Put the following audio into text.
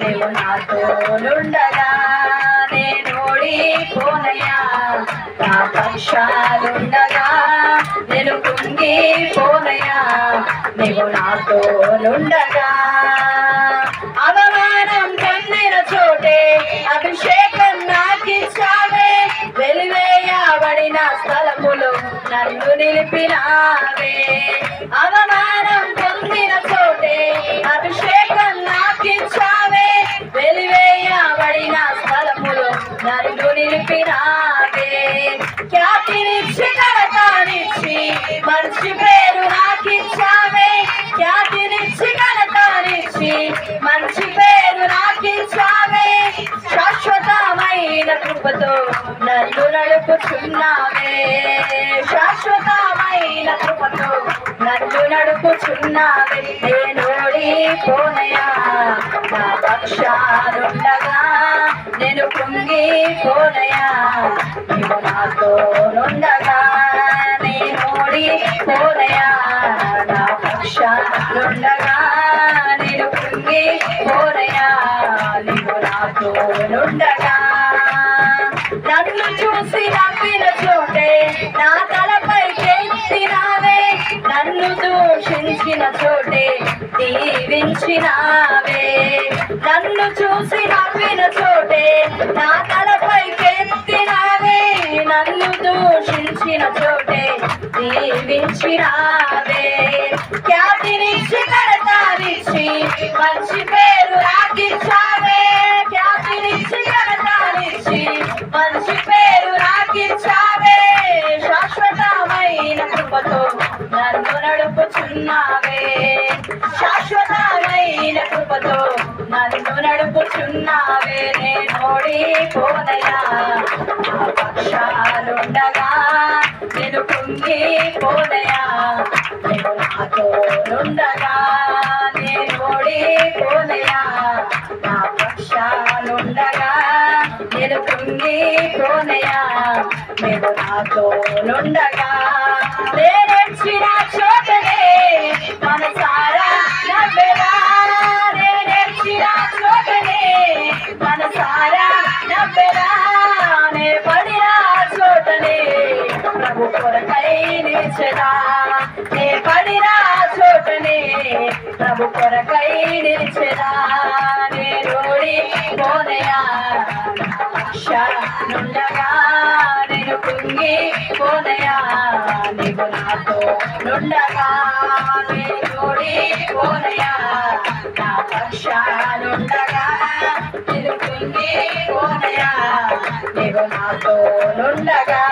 నువ్వు నాతోనుండగా నేను ఓడిపోనయ్యా. నా పక్షాలుండగా నేను కుంగిపోనయ్యా. నువ్వు నాతోనుండగా అవమానం పొందిన చోటే అభిషేకం నాకిచ్చావే. వెలివేయబడిన స్థలములు నన్ను నిలిపినావే. పడిన స్థలములో నన్ను నిలిపినావే. ఖ్యాతినిచ్చి ఘనతానిచ్చి మంచి పేరు నాకిచ్చావే. ఖ్యాతినిచ్చి ఘనతానిచ్చి మంచి పేరు నాకిచ్చావే. శాశ్వతమైన కృపతో నన్ను నడుపుచున్నావే. శాశ్వతమైన కృపతో నన్ను నడుపుచున్నావే. నేను పోనయా నా పక్షాలుండగా కుంగిపోనయా నీవు నాతో నుండగా నేను ఓడిపోనయా నా పక్షాలుండగా నేను కుంగిపోనయా నీవు నాతో నుండగా నన్ను చూసి నవ్విన చోటే నా తలపై చేసినావే నన్ను దూషించిన చోటే దీవించినావే. నన్ను చూసి నవ్విన చోటే నా దూషించిన చోటే దీవించినావే ఖ్యాతినిచ్చి కడతానిచ్చి మంచి పేరు రాకిచ్చావే. ఖ్యాతినిచ్చి కడతానిచ్చి మంచి పేరు రాకిచ్చావే. శాశ్వతమైన కృపతో నన్ను నడుపుచున్నావే. శాశ్వతమైన కృపతో నన్ను నడుపుచున్నావే. నేను పోనయా నేను కుంగిపోనయా నేను నాతో నుండగా నేను ఓడిపోనయా నా పక్షాలుండగా నేను కుంగిపోనయా నేను నాతో నుండగా నేనొచ్చిన చోటనే మనసారా నిలిచెదా నే పడిన చోటనే ప్రభు కొరకై నిలిచెదా నే రోడి పోనయా? నుండగా నేను కుంగి పోనయా? నీవు నాతో నుండగా నేను రోడి పోనయా? నా పక్షానుండగా నేను కుంగి పోనయా? నీవు నాతో నుండగా